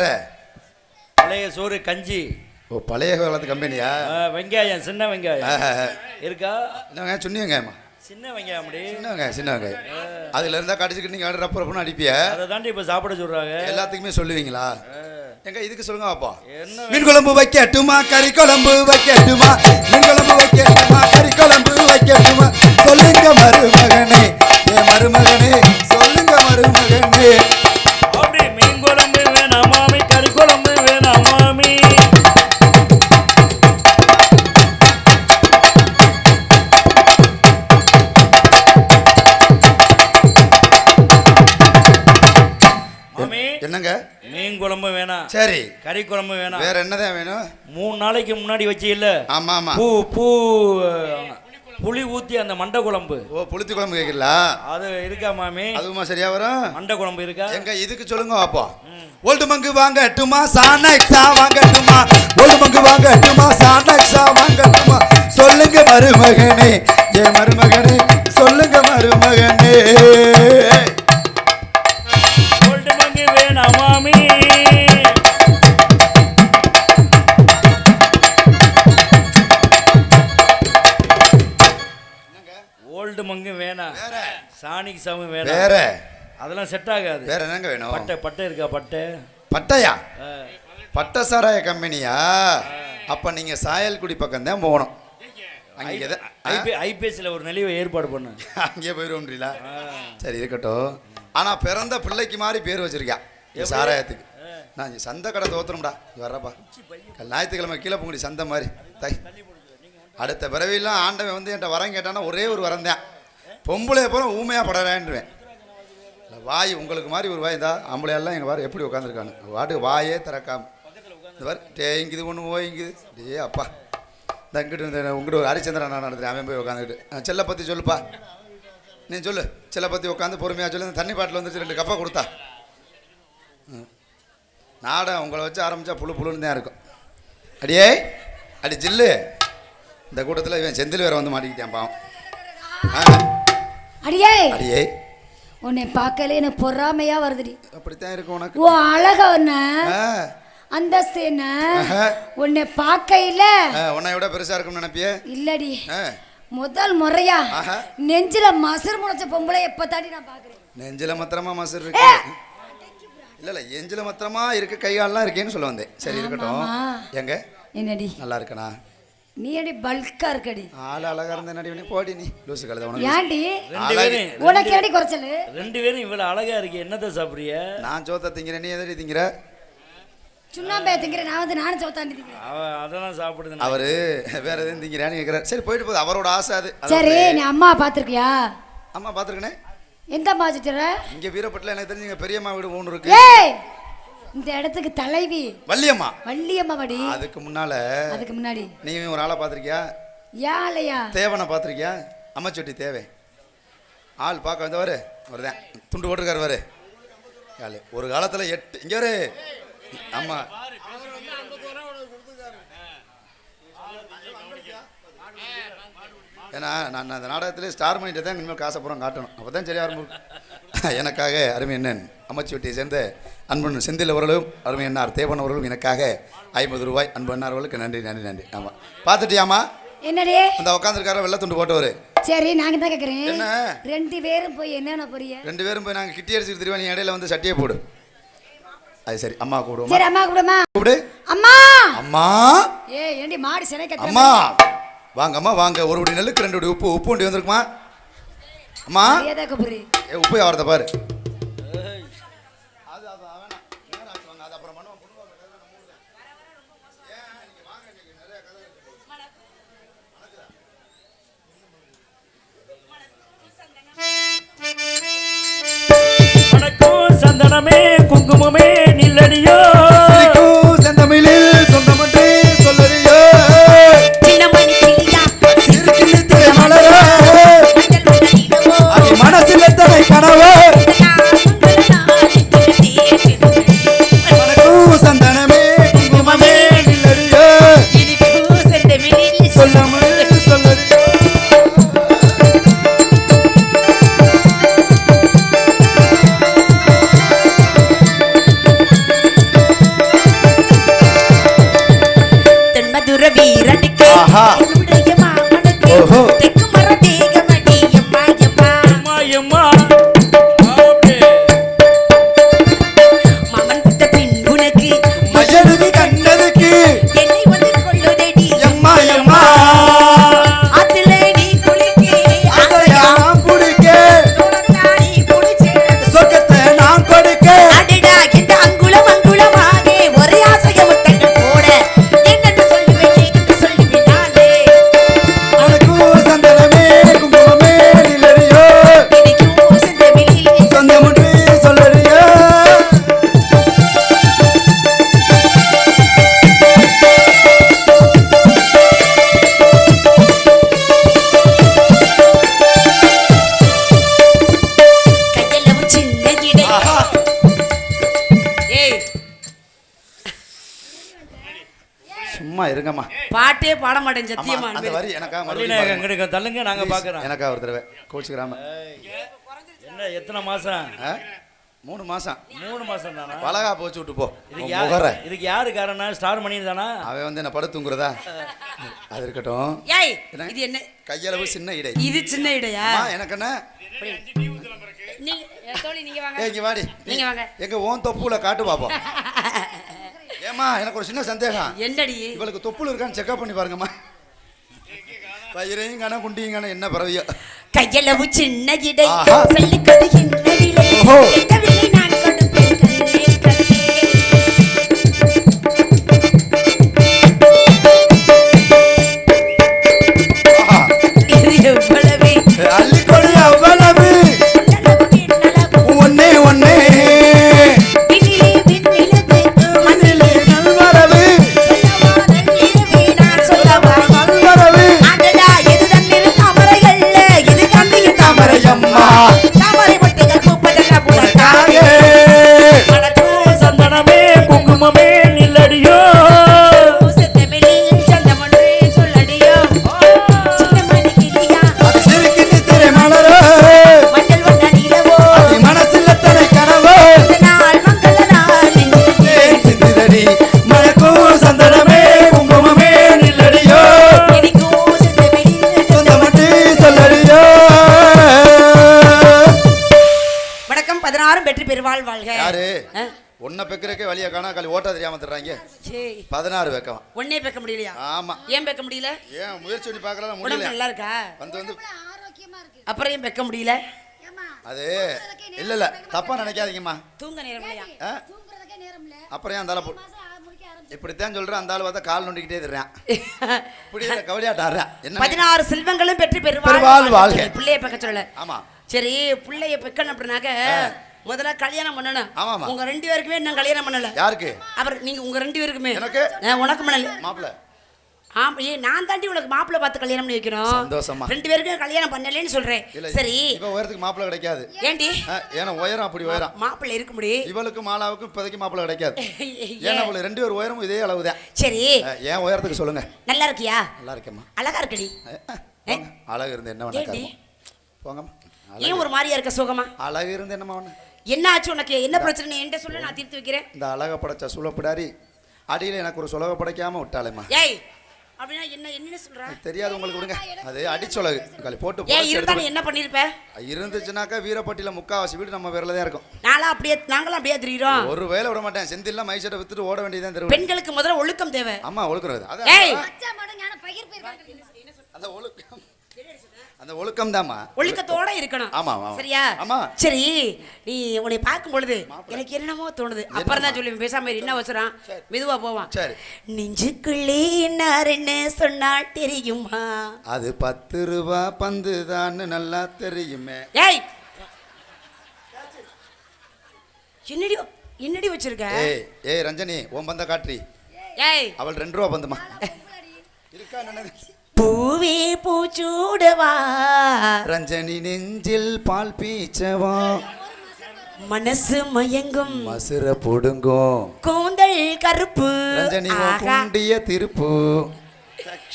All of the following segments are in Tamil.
வேற? பழைய சோறு கஞ்சி. ஓ பழைய காலத்து கம்பெனியா? வெங்காயம் சின்ன வெங்காயம். இருக்கா? என்னங்க சொன்னீங்கம்மா சின்ன வெங்காயம் அப்படி. சின்னவங்க சின்னவங்க அதுல இருந்தா கடிச்சுக்கிட்டு நீங்க ஆர்டர் ரப்ப ரப்பன்னு அடிப்பிய? அதை தாண்டி இப்ப சாப்பிட சொல்றாங்க. எல்லாத்துக்குமே சொல்லுவீங்களா? எங்க இதுக்கு சொல்லுங்க பாப்பா என்ன மீன் குழம்பு வைக்கட்டுமா? கறி குழம்பு வைக்கட்டுமா? மீன் குழம்பு வைக்கட்டுமா? கறி குழம்பு வைக்கட்டுமா? சொல்லுங்க மருமகனே. ஏ மருமகனே சொல்லுங்க மருமகனே. என்னங்க? மீன் குழம்பு வேணாம். சரி. கறி குழம்பு வேணாம். வேற என்னதான் வேணும்? மூணு நாளைக்கு முன்னாடி வச்சு இல்ல ஆமா ஆமா. பூ பூ புளி ஊத்தி அந்த மண்டை குழம்பு. ஓ புளித்து குழம்பு கேட்கல அது இருக்கா மாமி? அதுவுமா சரியா வரும்? மண்டை குழம்பு இருக்கா? எங்க இதுக்கு சொல்லுங்க பாப்பா ஓல்டு மங்கு வாங்கட்டுமா சானக்ஸா வாங்கட்டுமா? ஓல்டு மங்கு வாங்கட்டுமா சானக்ஸா வாங்கட்டுமா? சொல்லுங்க மருமகனே. ஏ மருமகனே. சொல்லுங்க மருமகனே. ஓல்டு மங்கு வேணாம் வேற. சாணிக்கு சாவும் வேணாம் வேற. அதெல்லாம் செட் ஆகாது. வேற என்னங்க வேணும்? பட்டை பட்டை இருக்கா பட்டை? பட்டையா. பட்ட சாராய கம்பெனியா? அப்ப நீங்க சாயல்குடி பக்கம் தான் போகணும். அங்கே ஒரு நெளிவை ஏற்பாடு பண்ணு. அங்கேயே போயிடுவோம்ன்றீங்களா சரி இருக்கட்டும். ஆனா பிறந்த பிள்ளைக்கு மாதிரி பேர் வச்சிருக்கா இந்த சாராயத்துக்கு. நான் சந்தை கடை தோத்துறோம்டா வர்றப்பா. ஞாயிற்றுக்கிழமை கீழே போங்கடி சந்தை மாதிரி. தை. அடுத்த பிறவிலாம் ஆண்டவன் வந்து என்கிட்ட வரம் கேட்டானா ஒரே ஒரு வரம் தான். பொம்பளை அப்புறம் ஊமையாக படறேன்டுவேன் இல்லை வாய் உங்களுக்கு மாதிரி ஒரு வாய். தான் ஆம்பளையெல்லாம் எங்கள் வாரம் எப்படி உட்காந்துருக்கானு வாட்டுக்கு வாயே திறக்காம. இந்த வாரு டேங்குது ஒன்று ஓய்ங்குது டே அப்பா. இந்த இங்கிட்டு இந்த உங்கள்கிட்ட ஒரு ஹரிச்சந்திரன் நான் நடத்துகிறேன் அவன் போய் உட்காந்துக்கிட்டு செல்லை பற்றி சொல்லுப்பா. நீ சொல்லு. செல்லை பற்றி உட்காந்து பொறுமையாக சொல்லு. இந்த தண்ணி பாட்டில் வந்துச்சு ரெண்டு கப்பா கொடுத்தா. நாடகம் உங்களை வச்சு ஆரம்பித்தா புழு புழுன்னு தான் இருக்கும். அடியே அடி ஜில்லு. இந்த கூட்டத்தில் இவன் செந்தில் வேற வந்து மாட்டிக்கிட்டான் பாவம். அடியே. அடியே. உன்னை பார்க்கல எனக்கு பொறாமையா வருதுடி. அப்படித்தான் இருக்கும் உனக்கு. ஓ அழக அந்தஸ்து என்ன. உன்னை பார்க்கையில உன்னை விட பெருசாக இருக்கும்னு நினைப்பியே? இல்லடி. முதல் முறையா. நெஞ்சில மசர் முளைச்ச பொம்பளை எப்ப தாண்டி நான் பாக்குறேன் நெஞ்சில மாத்திரமா மசர் இருக்கு. இல்ல இல்ல எஞ்சில மாத்திரமா இருக்கு கை கால்லாம் இருக்கேன்னு சொல்ல வந்தேன். சரி இருக்கட்டும். ஆமா. எங்க? என்னடி? நல்லா இருக்கனா? நீ அடி பல்கா இருக்கடி. ஆள் அழகா இருந்த நடி பண்ணி போடி நீ. லூசு கழுத உனக்கு ஏன்டி? ரெண்டு அழகு. பேரும். உனக்கு ஏடி குறைச்சலு? ரெண்டு பேரும் இவ்வளவு அழகா இருக்கு. என்னத்த சாப்பிடுறிய? நான் சோத்த திங்கிறேன் நீ எதடி திங்கிற? சுண்ணாம்பே திங்கிறேன் நான் வந்து நானும் சோத்தாண்டி திங்கிறேன். அவ அதெல்லாம் சாப்பிடுது அவரு வேற எதுவும் திங்கிறான்னு கேட்கிறார் சரி போயிட்டு போகுது. அவரோட ஆசை அது. அது சரி. நீ அம்மா பாத்திருக்கியா அம்மா பாத்துருக்கனே எந்த வச்சுட்டுற இங்க வீரப்பட்டில் எனக்கு தெரிஞ்சு இங்க பெரியம்மா வீடு ஒன்று இருக்கு. ஏய் இந்த இடத்துக்கு தலைவி. வள்ளியம்மா. வள்ளியம்மா வடி. அதுக்கு முன்னால அதுக்கு முன்னாடி. நீ ஒரு ஆளை பாத்திருக்கியா யாழையா தேவனை பார்த்துருக்கியா? அம்மச்சொட்டி தேவை. ஆள் பார்க்க வந்தவர் வருதேன் துண்டு போட்டிருக்காரு வரு ஆளு ஒரு காலத்தில் எட்டு இங்கே வரு. ஆமாம் ஏன்னா நான் அந்த நாடகத்திலே ஸ்டார் மணிட்டு தான் இனிமேல் காசை பூரா காட்டணும். அப்போ தான் சரியாக இருக்கும் எனக்காக அருமை அண்ணன் அமைச்சுவட்டியை சேர்ந்த அன்பன் செந்தில் அவர்களும் அருமை அண்ணார் தேவன் அவர்களும் எனக்காக ஐம்பது ரூபாய் அன்பு அண்ணார் அவர்களுக்கு நன்றி நன்றி நன்றி. ஆமாம் பார்த்துட்டியாமா என்னடி? அந்த உட்காந்துருக்கார வெள்ளை துண்டு போட்டவர். சரி நாங்க தான் கேக்குறேன். என்ன? ரெண்டு பேரும் போய் என்னென்ன போறிய ரெண்டு பேரும் போய் நாங்கள் கிட்டி அடிச்சுட்டு திருவா நீ இடையில வந்து சட்டியை போடு. அது சரி அம்மா கூப்பிடுவோம்? சரி அம்மா கூடமா கூப்பிடு. அம்மா! அம்மா! ஏ ஏண்டி மாடி கத்த அம்மா! வாங்கம்மா வாங்க. ஒரு படி நெல்லுக்கு ரெண்டு உப்பு. உப்பு வண்டி வந்திருக்குமா? அம்மா? உப்பு யாரத பாரு. எம்மா பாட்டே பாட மாட்டேன் சத்தியமா அந்த வரி எனக்கா மறுபடியும் எங்கிட்ட தள்ளுங்க நாங்க பாக்குறோம். எனக்கா ஒரு தடவை. கோச்சுக்கிறாம என்ன எத்தனை மாசம்? ஆ? மூணு மாசம். மூணு மாசம் தானா? பலகா போச்சு விட்டு போ இதுக்கு யார் முகர. இதுக்கு யாரு காரணம்? ஸ்டார் மணி தானா அவன் வந்து என்ன படுத்துங்கிறதா அது இருக்கட்டும். ஏய்? இது என்ன? கையளவு சின்ன இடை. இது சின்ன இடையா? எனக்கு என்ன? நீங்க வாடி. நீங்க வாங்க. எங்க ஓன் தொப்புல காட்டு பாப்போம். ஏமா எனக்கு ஒரு சின்ன சந்தேகம். என்னடி? இவளுக்கு தொப்புல இருக்கான்னு செக்அப் பண்ணி பாருங்கம்மா. பயிரையும் காண குண்டியும் காண என்ன பறவையோ. கையளவு சின்ன இடை ஒன்னே பெக்க முடியலையா? ஆமா. ஏன் பெக்க முடியல? ஏன் முயற்சி பண்ணி உடம்பு முடியல? நல்லா இருக்கா? வந்து வந்து ஆரோக்கியமா இருக்கு. அப்புறம் ஏன் பெக்க முடியல? அது இல்ல இல்ல. தப்பா நினைக்காதீங்கம்மா. தூங்க நேரம் இல்லையா? ஆ? தூங்குறதுக்கே நேரம் இல்ல. அப்புறம் ஏன் அந்த போ மாசம் ஆ- முடிக்க ஆரம்பிச்சு இப்படித்தான் சொல்றேன் அந்த ஆள் பார்த்தா கால் நொண்டிக்கிட்டே தர்றேன் இப்படி இல்ல, கவலையாட்டாடுறேன் என்ன? பதினாறு செல்வங்களும் பெற்று பெறுவாள் பெறுவாள் வாழ்க. பிள்ளைய பெக்க சொல்லல. ஆமா. சரி பிள்ளைய பெக்கணும் அப்படின்னாக்க முதல்ல கல்யாணம் பண்ணணும். ஆமாமா. உங்க ரெண்டு பேருக்குமே இன்னும் கல்யாணம் பண்ணல. யாருக்கு? அப்புறம் நீங்க உங்க ரெண்டு பேருக்குமே. எனக்கு? உனக்கு பண்ணல. மாப்பிள்ள. ஆமா ஏ நான் தாண்டி உனக்கு மாப்பிள்ளை பார்த்து கல்யாணம் பண்ணி வைக்கணும். சந்தோஷமா. ரெண்டு பேருக்கும் கல்யாணம் பண்ணலன்னு சொல்றேன். சரி. இப்ப உயரத்துக்கு மாப்பிள்ள கிடைக்காது. ஏண்டி? ஏன்னா உயரம் அப்படி உயரம். மாப்பிள்ளை இருக்க முடியும் இவளுக்கும் மாலாவுக்கும் இப்போதைக்கு மாப்பிள்ள கிடைக்காது. ஏன்னா இவளு ரெண்டு பேர் உயரமும் இதே அளவு தான். சரி. ஏன் உயரத்துக்கு சொல்லுங்க. நல்லா இருக்கியா? நல்லா இருக்கேம்மா. அழகா இருக்கடி. அழகு இருந்து என்ன பண்ண? போங்கம்மா. ஏன் ஒரு மாதிரியா இருக்க சுகமா? அழகு இருந்து என்னம்மா ஒண்ணு? என்ன ஆச்சு உனக்கு? என்ன பிரச்சனை? என்கிட்ட சொல்லு நான் தீர்த்து வைக்கிறேன். இந்த அழக படைச்ச சுலப்பிடாரி அடியில் எனக்கு ஒரு சுலக படைக்காம விட்டாளேம்மா. ஏய் அப்படின்னா என்ன என்ன சொல்ற? தெரியாது உங்களுக்கு விடுங்க. அது அடிச்சொலகு களி போட்டு ஏன் புதைச்சு இருந்தா நீ எடுத்து என்ன பண்ணிருப்ப? இருந்துச்சுனாக்கா வீரப்பட்டியில முக்காவாசி வீடு நம்ம பேர்ல தான் இருக்கும். நானும் அப்படியே நாங்களும் அப்படியே தெரியுறோம் ஒரு வேலை விட மாட்டேன். செந்தில்லாம் மைசட்டை வித்துட்டு ஓட வேண்டியதான் தெருவு பெண்களுக்கு முதல்ல ஒழுக்கம் தேவை. அம்மா ஏய். அச்சா ஞான பகிர் போயிருக்காங்க. அந்த ஒழுக்கம். அந்த ஒழுக்கம் தாம்மா ஒழுக்கத்தோட இருக்கணும். ஆமா. சரியா? ஆமா. சரி நீ உன்னை பார்க்கும் பொழுது எனக்கு என்னமோ தோணுது. அப்புறம் தான் சொல்லி பேசாம என்ன வச்சுறான் மெதுவா போவான் சரி. நெஞ்சுக்குள்ளே என்ன சொன்னால் தெரியுமா? அது பத்து ரூபா பந்து தான்னு நல்லா தெரியுமே. ஏய்! என்னடி என்னடி வச்சிருக்க? ஏய் ஏய் ரஞ்சனி உன் பந்த காட்ரி ஏய்! அவள் ரெண்டு ரூபா பந்துமா இருக்கா நினைவு பூவே பூச்சூடவா? ரஞ்சனி நெஞ்சில் பால் பீச்சவா? மனசு மயங்கும். மசுர பொடுங்கும் கூந்தல் கருப்பு. ரஞ்சனி உன் ஆகா. குண்டிய திருப்பு.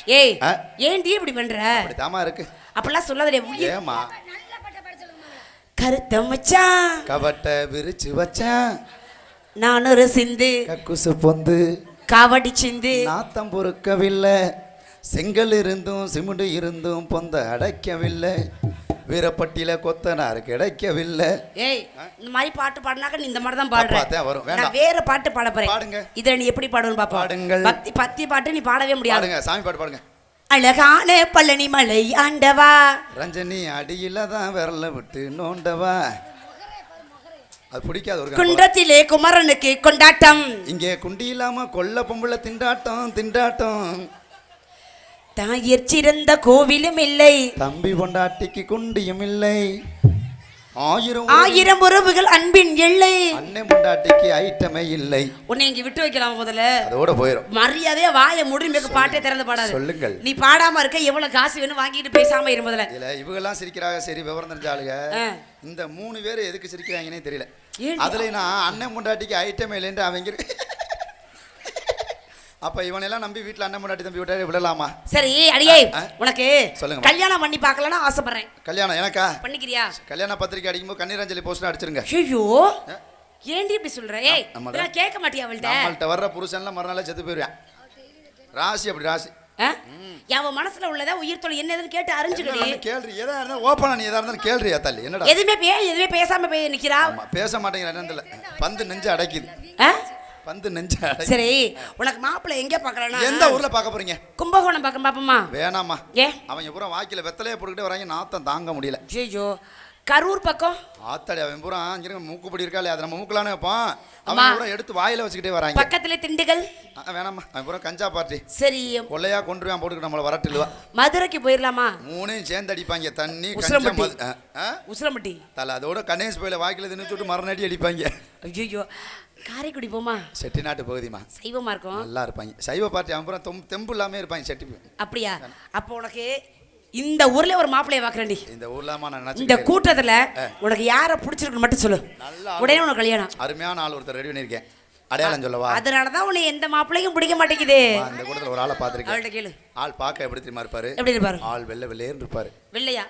ஏய் ஆ? ஏன்டி இப்படி பண்ற? அப்படித்தாம்மா இருக்கு. அப்பெல்லாம் சொல்லாதே உயிர். ஏமா கருத்த மச்சான். கபட்ட விரிச்சு வச்சேன். நான் ஒரு சிந்து. கக்குசு பொந்து. காவடி சிந்து. நாத்தம் பொறுக்கவில்லை. செங்கல் இருந்தும் சிமுண்டு இருந்தும் பொந்த அடைக்கவில்லை. வீரப்பட்டியில கொத்தனார் கிடைக்கவில்லை. ஏய் இந்த மாதிரி பாட்டு பாடினாக்க நீ இந்த மாதிரி தான் பாடுற. வரும், வேண்டாம். வேற பாட்டு பாட போறேன். பாடுங்க. இதை நீ எப்படி பாடுன்னு பாப்போம். பாடுங்கள். பக்தி பக்தி பாட்டு நீ பாடவே முடியாது. பாடுங்க சாமி பாட்டு பாடுங்க. அழகான பழனி மலை ஆண்டவா. ரஞ்சனி அடியில தான் விரல விட்டு நோண்டவா. அது பிடிக்காது ஒரு. குன்றத்திலே குமரனுக்கு கொண்டாட்டம். இங்கே குண்டி இல்லாம கொல்ல பொம்பளை திண்டாட்டம் திண்டாட்டம். தாயிற் சிறந்த கோவிலும் இல்லை. தம்பி பொண்டாட்டிக்கு குண்டியும் இல்லை. ஆயிரம் ஆயிரம் உறவுகள் அன்பின் எல்லை. அண்ணன் பொண்டாட்டிக்கு ஐட்டமே இல்லை. உன்னை இங்க விட்டு வைக்கலாம் முதல்ல? அதோட போயிடும் மரியாதையா வாயை முடிமைக்கு பாட்டே திறந்து பாடாது. சொல்லுங்கள். நீ பாடாம இருக்க எவ்வளவு காசு வேணும் வாங்கிட்டு பேசாம இரு முதல்ல. இதுல இவங்கெல்லாம் சிரிக்கிறாங்க. சரி விவரம் தெரிஞ்ச ஆளுங்க ஆ. இந்த மூணு பேர் எதுக்கு சிரிக்கிறாங்கன்னே தெரியல? அதுல நான் அண்ணன் பொண்டாட்டிக்கு ஐட்டம் இல்லைன்ட்டு அவங்க அப்ப இவனெல்லாம் நம்பி வீட்டுல அண்ணன் பொண்டாட்டி தம்பி விட்டா விடலாமா? சரி அடியே. உனக்கு சொல்லுங்கம்மா. கல்யாணம் பண்ணி பார்க்கலாம்னு ஆசைப்படுறேன். கல்யாணம் எனக்கா? பண்ணிக்கிறியா? கல்யாண பத்திரிக்கை அடிக்கும்போது கண்ணீரஞ்சலி போஸ்ட் அடிச்சிருங்க. ஐயோ. ஏன்டி இப்படி சொல்ற? ஏய் இதெல்லாம் கேட்க மாட்டியா அவள்கிட்ட? நம்மள்ட்ட வர்ற புருஷன்லாம் மறுநாள் செத்து போயிருவான். ராசி அப்படி ராசி? அவன் மனசுல உள்ளதா உயிர் தொழில் என்னதுன்னு கேட்டு அறிஞ்சுக்கடி. என்ன கேள்றி எதா இருந்தா ஓப்பனா நீ எதா இருந்தாலும் கேள்றியா தள்ளி? என்னடா? எதுவுமே பே எதுவுமே பேசாம போய் நிக்கிறா? பேச மாட்டேங்கிற பந்து நெஞ்சு அடைக்குது? பந்து நெஞ்சு சரி உனக்கு மாப்பிள்ளை எங்க பாக்கலனா எந்த ஊர்ல பார்க்க போறீங்க? கும்பகோணம் பக்கம் பாப்போமா வேணாமா ஏ? அவங்க பூரா வாக்கில வெத்தலையே போட்டுக்கிட்டே வராங்க நாத்தம் தாங்க முடியல. ஐயோ கரூர் பக்கம்? ஆத்தாடி அவன் பூரா இங்க மூக்குப்படி இருக்காளே அதை நம்ம மூக்கலானே வைப்போம். அம்மா. அவன் பூரா எடுத்து வாயில வச்சுக்கிட்டே வராங்க. பக்கத்துல திண்டுக்கல்? ஆ, வேணாம்மா. அவன் பூரா கஞ்சா பார்ட்டி. சரி. கொள்ளையா கொண்டுருவான் போட்டுக்கிட்டு நம்மளை வரட்டிடுவா. மதுரைக்கு போயிடலாமா மூணையும் சேர்ந்து அடிப்பாங்க தண்ணி ஆ? உசிலம்பட்டி தல அதோட கணேஷ் போயில வாக்கில தின்னு சுட்டு மரணடி அடிப்பாங்க. ஐயோ காரைக்குடி போமா. செட்டிநாட்டு பகுதிமா சைவமா இருக்கும். நல்லா இருப்பாங்க. சைவ பார்ட்டி பூரா தொம் தெம்பு இல்லாம இருப்பாங்க செட்டி அப்படியா? அப்போ உனக்கு இந்த ஊர்ல ஒரு மாப்பிள்ளைய பாக்குறேன்டி. இந்த ஊர்லாமா நான் இந்த கூட்டத்துல உனக்கு யார பிடிச்சிருக்கு மட்டும் சொல்லு. உடனே உனக்கு கல்யாணம். அருமையான ஆள் ஒருத்தர் ரெடி பண்ணியிருக்கேன். அடையாளம் சொல்லவா? அதனாலதான் உன்னை எந்த மாப்பிள்ளையும் பிடிக்க மாட்டேங்குது. அம்மா, இந்த கூட்டத்தில் ஒரு ஆளை பார்த்துருக்கேன். அவள்கிட்ட கேளு. ஆள் பார்க்க எப்படி தெரியுமா இருப்பாரு? எப்படி இருப்பாரு? ஆள் வெள்ளை வெள்ளையேன்னு இருப்பாரு வெள்ளையா?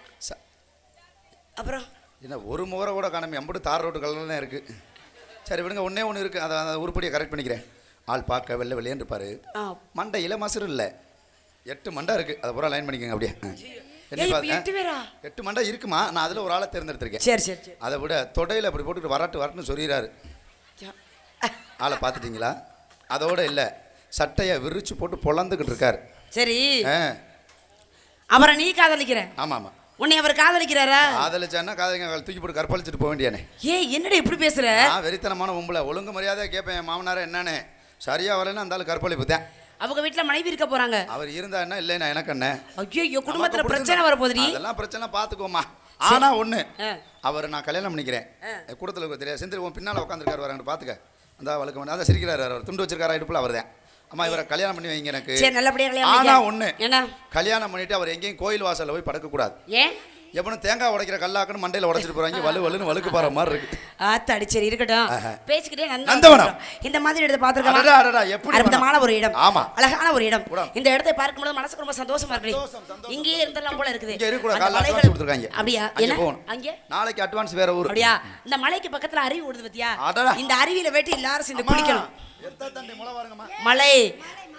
அப்புறம்? என்ன ஒரு முகரை கூட காணாம எம்பட்டு தார் ரோட்டு கலர்ல தான் இருக்கு. சரி விடுங்க. ஒண்ணே ஒன்று இருக்கு. அதை அந்த உருப்படியை கரெக்ட் பண்ணிக்கிறேன். ஆள் பார்க்க வெள்ளை வெள்ளையேன்னு இருப்பாரு. ஆ. மண்டையில மசுறு இல்லை. எட்டு மண்டை இருக்கு. அதை பூரா லைன் பண்ணிக்கோங்க அப்படியே. எட்டு மண்டை இருக்குமா? நான் அதில் ஒரு ஆளை தேர்ந்தெடுத்திருக்கேன். சரி சரி அதை விட தொடையில் அப்படி போட்டுட்டு வரட்டு வரட்டுன்னு சொல்லிடுறாரு. ஆளை பார்த்துட்டீங்களா? அதோட இல்லை. சட்டையை விரிச்சு போட்டு பொழந்துக்கிட்டு இருக்காரு. சரி. அவரை நீ காதலிக்கிற? ஆமாம் ஆமாம். உன்னை அவர் காதலிக்கிறாரா? காதலிச்சான்னா காதலிங்க தூக்கி போட்டு கற்பழிச்சிட்டு போக வேண்டியானே ஏய் என்னடி இப்படி பேசுற? நான் வெறித்தனமான உம்பளை ஒழுங்கு மரியாதை கேட்பேன் என் மாமனார என்னன்னு. சரியா வரலன்னு அந்த கற்பழிப்பு தான். அவங்க வீட்டுல மனைவி இருக்க போறாங்க. அவர் இருந்தா என்ன இல்லைன்னா எனக்கு என்ன? ஐயோ குடும்பத்துல பிரச்சனை வர போதுடி அதெல்லாம் பிரச்சனை பார்த்துக்கோமா ஆனா ஒண்ணு. அவர் நான் கல்யாணம் பண்ணிக்கிறேன். கூடத்தில் தெரியாது. செந்தில் உன் பின்னால் உட்காந்துருக்காரு வராங்க பார்த்துக்க அந்த வழக்கு அதான் சிரிக்கிறாரு அவர். துண்டு வச்சிருக்காரா இடுப்புல? அவர் தான் அம்மா இவரை கல்யாணம் பண்ணி வைங்க எனக்கு. சரி நல்லபடியா கல்யாணம் ஆனா பண்ணிக்க. ஒண்ணு என்ன கல்யாணம் பண்ணிட்டு அவர் எங்கேயும் கோயில் வாசல்ல போய் படுக்கக்கூடாது. ஏன்? எவனும் தேங்காய் உடைக்கிற கல்லாக்குன்னு மண்டையில உடைச்சிட்டு போறாங்க வலு வலுன்னு வழுக்கு பாற மாதிரி இருக்கு. ஆத்தாடி சரி இருக்கட்டும். பேசிக்கிட்டே நந்தவனம். நந்தவனம். இந்த மாதிரி இடத்தை அடடா, அடடா, எப்படி அற்புதமான ஒரு இடம். ஆமா. அழகான ஒரு இடம். இடம். இந்த இடத்தை பார்க்கும்போது மனசுக்கு ரொம்ப சந்தோஷமா இருக்கு. சந்தோஷம், இங்கேயே இருந்தெல்லாம் போல இருக்குது. இங்க இருக்கக்கூடாது அந்த காலைல மலைகள்- கொடுத்துருக்காங்க. அப்படியா? அங்கே என்ன? போகணும். அங்கே? நாளைக்கு அட்வான்ஸ் வேற ஊர். அப்படியா? இந்த மலைக்கு பக்கத்துல அருவி ஓடுது பத்தியா? அடடா. இந்த அருவியில வெட்டி எல்லாரும் சேர்ந்து அம்மா, குளிக்கணும். எத்த தண்டி முளை பாருங்கம்மா மலை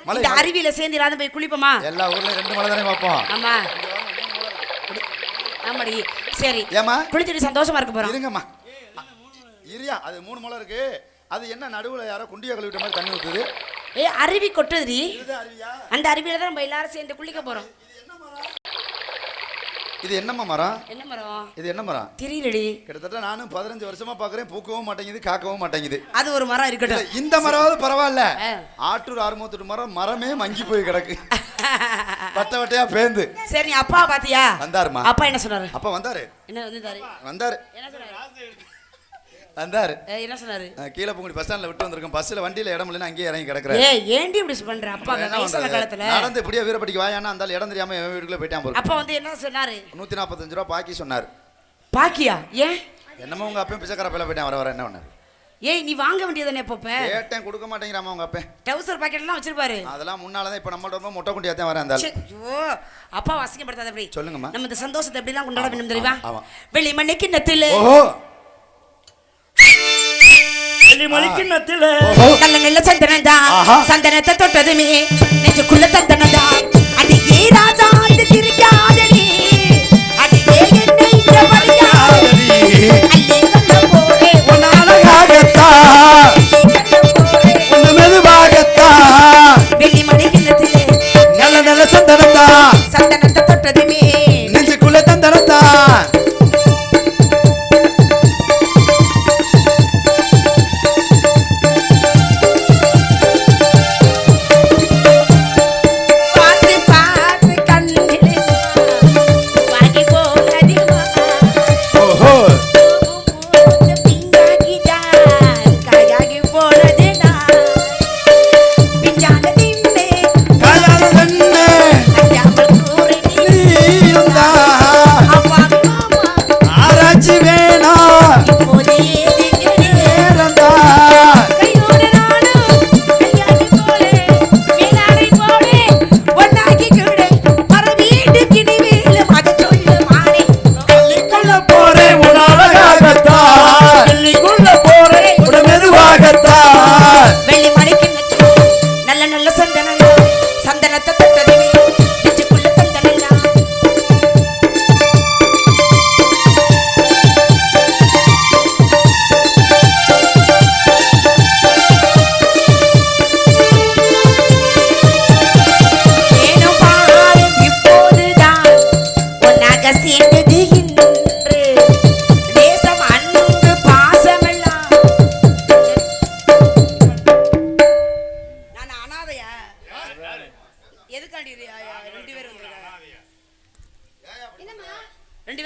மலை, இந்த மலை. அருவியில சேர்ந்து எல்லாரும் போய் குளிப்போமா? எல்லா ஊர்லயும் ரெண்டு மலை தானே பார்ப்போம். ஆமா. ஆமாடி. சரி. ஏமா குளிச்சுட்டு சந்தோஷமா இருக்க போறோம். இருங்கம்மா. இரியா அது மூணு முளை இருக்கு. அது என்ன நடுவுல யாரோ குண்டிய கழுவிட்ட மாதிரி தண்ணி ஊத்துது? ஏ அருவி கொட்டுதுடி. அந்த அருவியில தான் நம்ம எல்லாரும் சேர்ந்து குளிக்க போறோம். இது என்னம்மா மரம்? என்ன மரம்? இது என்ன மரம்? தெரியலடி. கிட்டத்தட்ட நானும் பதினஞ்சு வருஷமா பார்க்கறேன் பூக்கவும் மாட்டேங்குது காக்கவும் மாட்டேங்குது. அது ஒரு மரம் இருக்கட்டும். இந்த மரமாவது பரவாயில்ல. ஆற்றூர் அறுமத்தூர் மரம் மரமே மங்கி போய் கிடக்கு. வட்ட வட்டையா பேந்து. சரி அப்பா பாத்தியா? வந்தாருமா. அப்பா என்ன சொன்னாரு? அப்ப வந்தாரு. என்ன வந்துட்டாரு வந்தாரு. என்ன சொன்னாரு? வந்தாரு. என்ன சொன்னாரு? கீழே பூங்குடி பஸ் ஸ்டாண்ட்ல விட்டு வந்திருக்கோம். பஸ்ல வண்டியில இடம் இல்லைன்னு அங்கேயே இறங்கி கிடக்குறேன் ஏய் ஏண்டி இப்படி பண்ற அப்பா என்ன வயசான? காலத்துல. நடந்து இப்படியே வீரப்பட்டிக்கு வாயானா அந்த இடம் தெரியாம என் வீட்டுக்குள்ள போயிட்டான் போல அப்பா வந்து என்ன சொன்னாரு? நூத்தி நாற்பத்தஞ்சு ரூபா பாக்கி சொன்னார். பாக்கியா? ஏன்? என்னமோ உங்க அப்பயும் பிச்சைக்கார பையில போயிட்டான் வர வர என்ன பண்ணாரு? ஏய் நீ வாங்க வேண்டியதானே அப்பப்ப கேட்டேன் கொடுக்க மாட்டேங்கிறாமா உங்க அப்பன் டவுசர் பாக்கெட் எல்லாம் வச்சிருப்பாரு. அதெல்லாம் முன்னாலதான் இப்ப நம்மள்ட்ட ரொம்ப மொட்டை குண்டியா தான் வரேன் ஐயோ அப்பா அசிங்கப்படுத்தாத அப்படி சொல்லுங்கம்மா. நம்ம இந்த சந்தோஷத்தை எப்படி எல்லாம் கொண்டாட வேண்டும் தெரியுமா. வெள்ளி மண்ணைக்கு நெத்தில ஓஹோ வெள்ளி மணிக்கிண்ணத்தில் ஓஹோ நல்ல நல்ல சந்தனம் தான். சந்தனத்தை தொட்டதுமே. நெஞ்சுக்குள்ள சந்தனம் தான் அடியே ராஜா.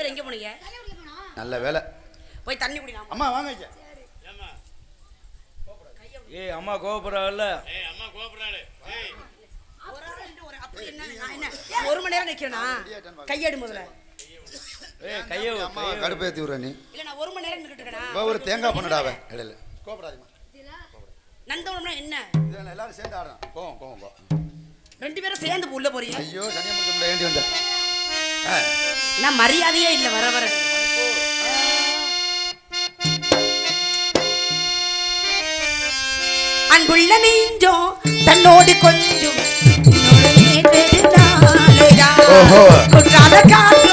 பேரும் எங்க போனீங்க? நல்ல வேலை. போய் தண்ணி குடி அம்மா வாங்க ஐயா. ஏய் அம்மா ஒரு அப்படி என்ன? நான் என்ன? ஒரு மணி நேரம் நிக்கிறேனா? கையெடு முதல்ல. ஏய் கையை அம்மா கடுப்பேத்தி விடுற நீ. இல்ல நான் ஒரு மணி நேரம் நிக்கிட்டு இருக்கேனா? இவ ஒரு தேங்காய் பண்ணுடாவ இடையில கோபடாதீமா நந்தவனம்னா என்ன? இதில் எல்லாரும் சேர்ந்து ஆடுறோம் கோவம் கோவம் கோவம் ரெண்டு பேரும் சேர்ந்து உள்ள போறீங்க. ஐயோ முடிக்க முடியாது வேண்டி நான் மரியாதையே இல்ல வர வர. அன்புள்ள நெஞ்சம் தன்னோடு கொஞ்சம். குற்றால காற்றும்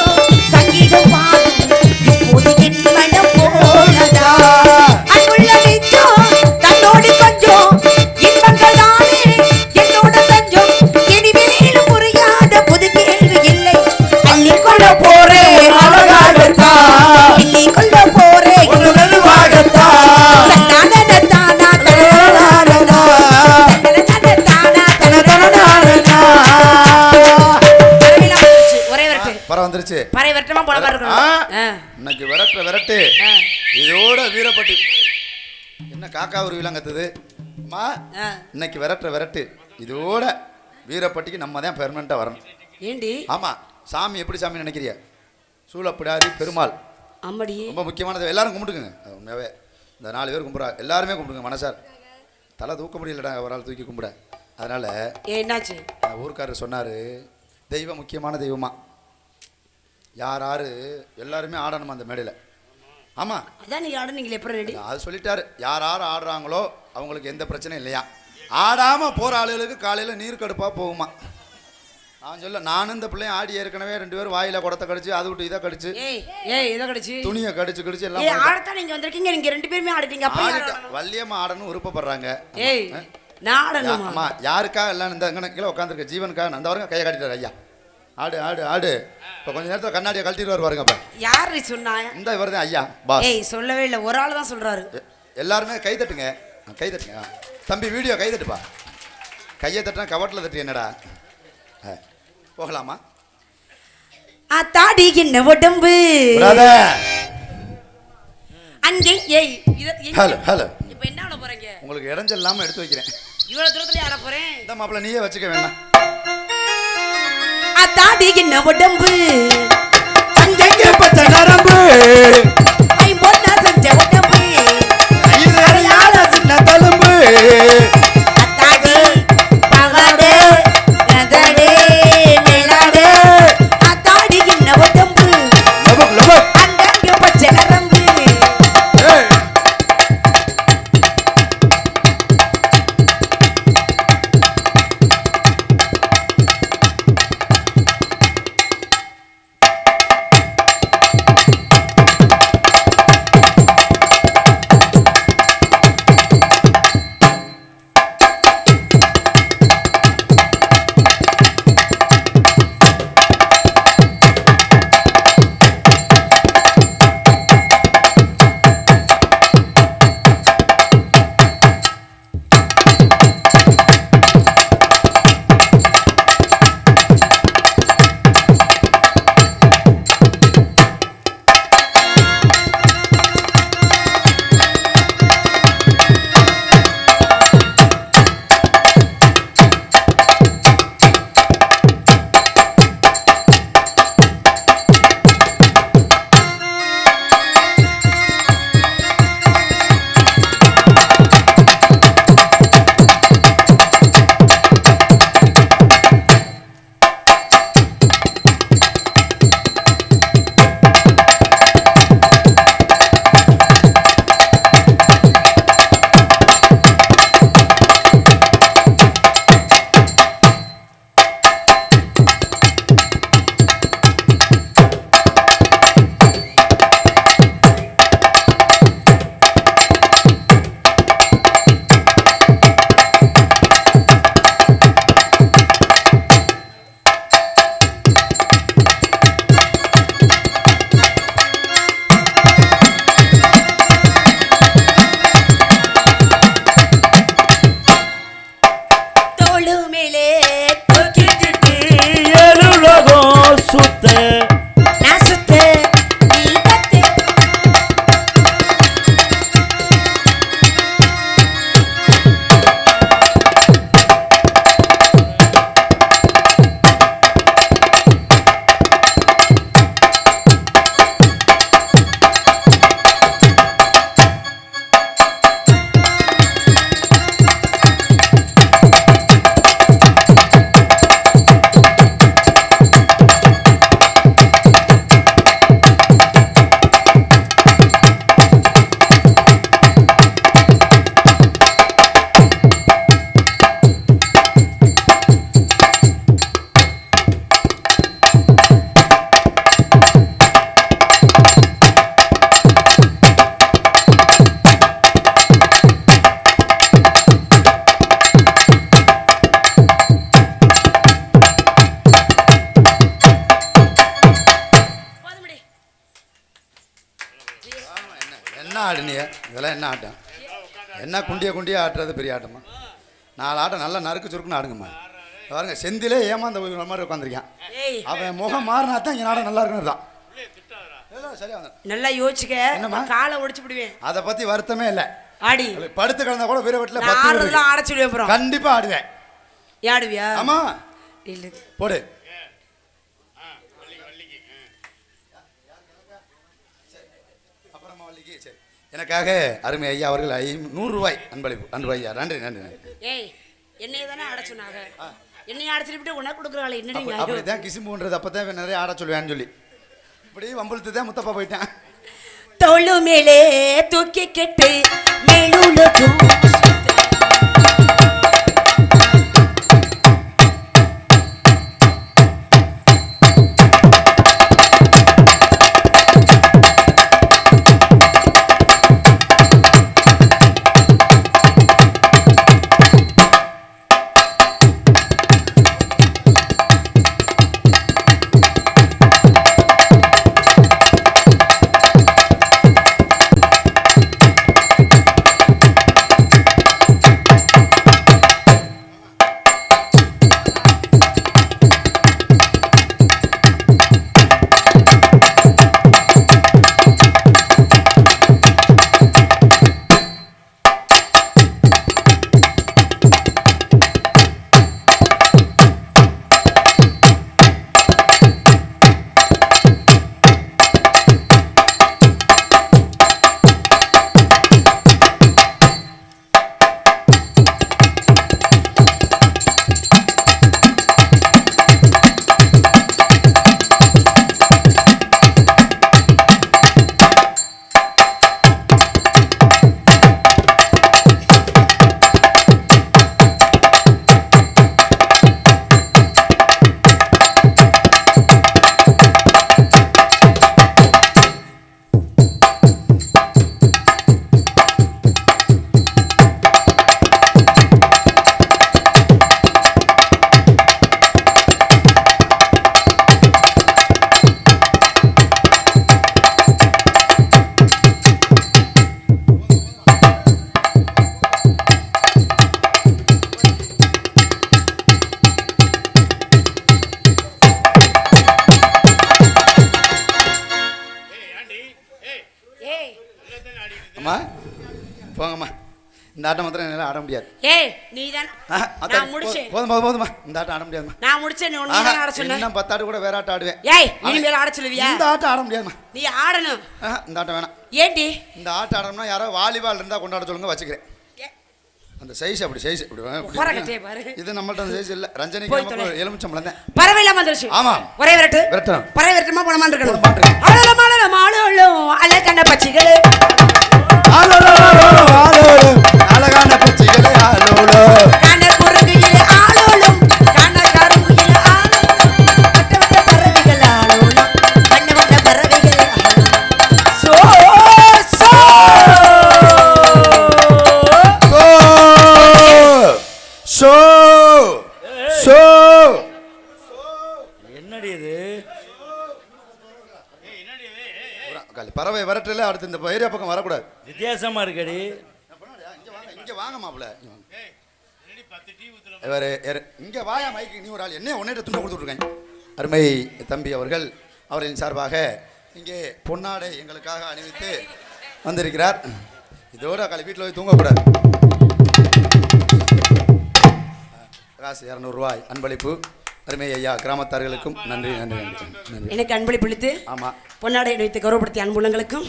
வந்துருச்சு பறை வரட்டமா போல ஆ. இருக்கணும். இன்னைக்கு விரட்டு ஆ. இதோட வீரப்பட்டு. என்ன காக்கா ஒரு விலங்கத்துது அம்மா. இன்னைக்கு விரட்டுற விரட்டு. இதோட வீரப்பட்டிக்கு நம்ம தான் பெர்மனண்டா வரணும். ஏண்டி? ஆமா சாமி எப்படி சாமி நினைக்கிறிய? சூழப்பிடாதி பெருமாள். அம்மடி ரொம்ப முக்கியமானது. எல்லாரும் கும்பிட்டுக்குங்க. அது உண்மையாவே. இந்த நாலு பேர் கும்பிட்றா. எல்லாருமே கும்பிடுங்க மனசார். தலை தூக்க முடியலடா ஒரு ஆள் தூக்கி கும்பிட. அதனால என்னாச்சு? ஊர்க்காரர் சொன்னார் தெய்வம் முக்கியமான தெய்வமா. யார் யாரு எல்லாருமே ஆடணுமா அந்த மேடையில்? ஆமாம் அதான் நீங்க ஆடுனீங்களே எப்படி ரெடி. அது சொல்லிட்டாரு. யார் யார் ஆடுறாங்களோ அவங்களுக்கு எந்த பிரச்சனையும் இல்லையா? ஆடாமல் போகிற ஆளுகளுக்கு காலையில் நீர் கடுப்பாக போகுமா? நான் சொல்ல நானும் இந்த பிள்ளையும் ஆடி ஏற்கனவே ரெண்டு பேரும் வாயில குடத்தை கடிச்சு அது விட்டு இதை கடிச்சு ஏய் ஏய் இதை கடிச்சு. துணியை கடிச்சு கடிச்சு எல்லாம். ஆடத்தான் நீங்க வந்திருக்கீங்க நீங்க ரெண்டு பேருமே ஆடிட்டீங்க அப்ப? வள்ளியம்மா ஆடணும் விருப்பப்படுறாங்க. ஏய் நான் ஆடணுமா? அம்மா யாருக்கா எல்லாம் இந்த கீழே உட்காந்துருக்க ஜீவனுக்கா அந்த வரங்க கையை காட்டிட்டார் ஐயா. ஆடு ஆடு ஆடு. இப்போ கொஞ்ச நேரத்தில் கண்ணாடியை கழட்டிட்டு வருவாருங்க அப்போ. யாரு சொன்னா? இந்த இவர் தான் ஐயா பாஸ் ஏய் சொல்லவே இல்லை. ஒரு ஆள் தான் சொல்றாரு. எ- எல்லாருமே கை தட்டுங்க. கை தட்டுங்க. தம்பி வீடியோ கை தட்டுப்பா. கையை தட்டினா கவட்டில் தட்டு என்னடா? ஆ, போகலாமா? அத்தாடி என்ன உடம்பு? அங்கே ஏய் ஹலோ ஹலோ இப்ப என்ன பண்ண போறீங்க? உங்களுக்கு இடைஞ்சல் இல்லாமல் எடுத்து வைக்கிறேன். இவ்வளவு தூரத்துல ஆட போறேன்? இந்த மாப்பிள்ள நீயே வச்சுக்க வேண்டாம். தாடி என்ன உடம்பு. அங்கங்கே பச்சை நரம்பு. குண்டிய ஆட்டுறது பெரிய ஆட்டமா நாலு ஆட்டம் நல்லா நறுக்கு சுருக்குன்னு ஆடுங்கம்மா. பாருங்க செந்திலே ஏமாந்த மாதிரி உட்காந்துருக்கான் அவன் முகம் மாறினா தான் இங்கே நாடம் நல்லா இருக்குன்னு தான் இல்லை, சரியா வந்து நல்லா யோசிச்சுக்க. என்னம்மா? காலை ஒடிச்சு விடுவேன். அதை பற்றி வருத்தமே இல்லை. ஆடி. படுத்து கிடந்தா கூட வீர வீட்டில் பத்து. ஆடுறதுலாம் ஆடச்சுடுவேன் கண்டிப்பா ஆடுவேன். ஆடுவியா? ஆமா. இல்ல. போடு அப்புறமா வள்ளிக்கு சரி எனக்காக அருமை ஐயா அவர்கள் ஐ நூறு ரூபாய் அன்பளிப்பு. அன்பு ஐயா. நன்றி நன்றி நன்றி. ஏய் என்னைய தானே ஆட சொன்னாங்க? என்னைய அடைச்சிட்டு உனக்கு கொடுக்குறாள் என்னடி அப்ப- நியாயம்? அப்படிதான் கிசும்புன்றது. அப்பதான் இவன் நிறைய ஆட சொல்லுவேன்னு சொல்லி. இப்படி வம்பளுத்து தான் முத்தப்பா போயிட்டான். தோளு மேலே தூக்கி கெட்டு மேலுலகும் இந்த ஆட்டம் ஆட முடியாதுமா நான் முடிச்சேன் நீ ஒண்ணு ஆட சொன்னேன் இன்னும் பத்தாட்டு கூட வேற ஆட்டம் ஆடுவேன் ஏய் இனிமேல் ஆட சொல்லுவியா இந்த ஆட்டம் ஆட முடியாதுமா நீ ஆடணும் இந்த ஆட்டம் வேணாம் ஏண்டி இந்த ஆட்டம் ஆடணும்னா யாரோ வாலிபால் இருந்தால் கொண்டாட சொல்லுங்க வச்சுக்கிறேன் அந்த சைஸ் அப்படி சைஸ் பாரு. இது நம்மள்ட்ட அந்த சைஸ் இல்ல தொலை. எலுமிச்சம்பளம் தான் வந்துருச்சு. ஒரே விரட்டு விரட்டணும். பறவை விரட்டுமா போனமான் இருக்கணும் அல்ல கண்ட பச்சிகளே அடுத்து இந்த ஏரியா பக்கம் வரக்கூடாது. வித்தியாசமா இருக்கடி. இங்க வாங்க மாப்பிள்ள. இவர் இங்க வாயா மைக்கு நீ ஒரு ஆள். என்ன ஒன்னே துண்டு கொடுத்துட்ருக்காங்க அருமை தம்பி அவர்கள் அவர்களின் சார்பாக இங்கே பொன்னாடை எங்களுக்காக அணிவித்து வந்திருக்கிறார். இதோட காலை வீட்டில் போய் தூங்கக்கூடாது. காசு இரநூறுவாய் அன்பளிப்பு. அருமை ஐயா கிராமத்தார்களுக்கும் நன்றி நன்றி நன்றி எனக்கு அன்பளி பிடித்து ஆமா. பொன்னாடை வைத்து கௌரவப்படுத்திய அன்புள்ளங்களுக்கும்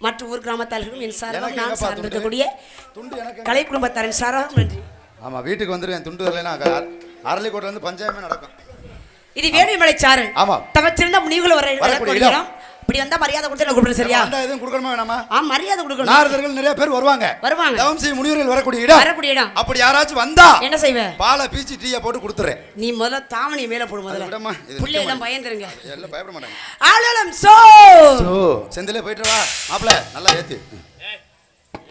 மற்ற ஊர் கிராமத்தார்களும் என் சார்பாக நான் சார்ந்திருக்கக்கூடிய கலை குடும்பத்தாரின் சார்பாக நன்றி. ஆமா வீட்டுக்கு வந்துருவேன் துண்டு வரலைன்னா அரளிக்கோட்டில் இருந்து பஞ்சாயமே நடக்கும். இது வேணுமலை சாரு ஆமா. தவச்சிருந்த முனிவுகள் வர வரக்கூடிய. இப்படி வந்தா மரியாதை கொடுத்து நான் கூப்பிடுறேன் சரியா? அந்த எதுவும் கொடுக்கணுமா வேணாமா? ஆ மரியாதை கொடுக்கணும். நாரதர்கள் நிறைய பேர் வருவாங்க. வருவாங்க. தவம் செய்யும் முனிவர்கள் வரக்கூடிய இடம். வரக்கூடிய இடம். அப்படி யாராச்சும் வந்தா என்ன செய்வ? பாலை பீச்சி டீயை போட்டு கொடுத்துறேன். நீ முதல்ல தாவணி மேல போடு விடமா, முதல்ல இது புள்ளை எல்லாம் பயந்துருங்க. எல்லாம் பயப்பட மாட்டாங்க. ஆளுலம் சோ! சோ செந்திலே போயிட்டு வா. மாப்பிள நல்லா ஏத்து.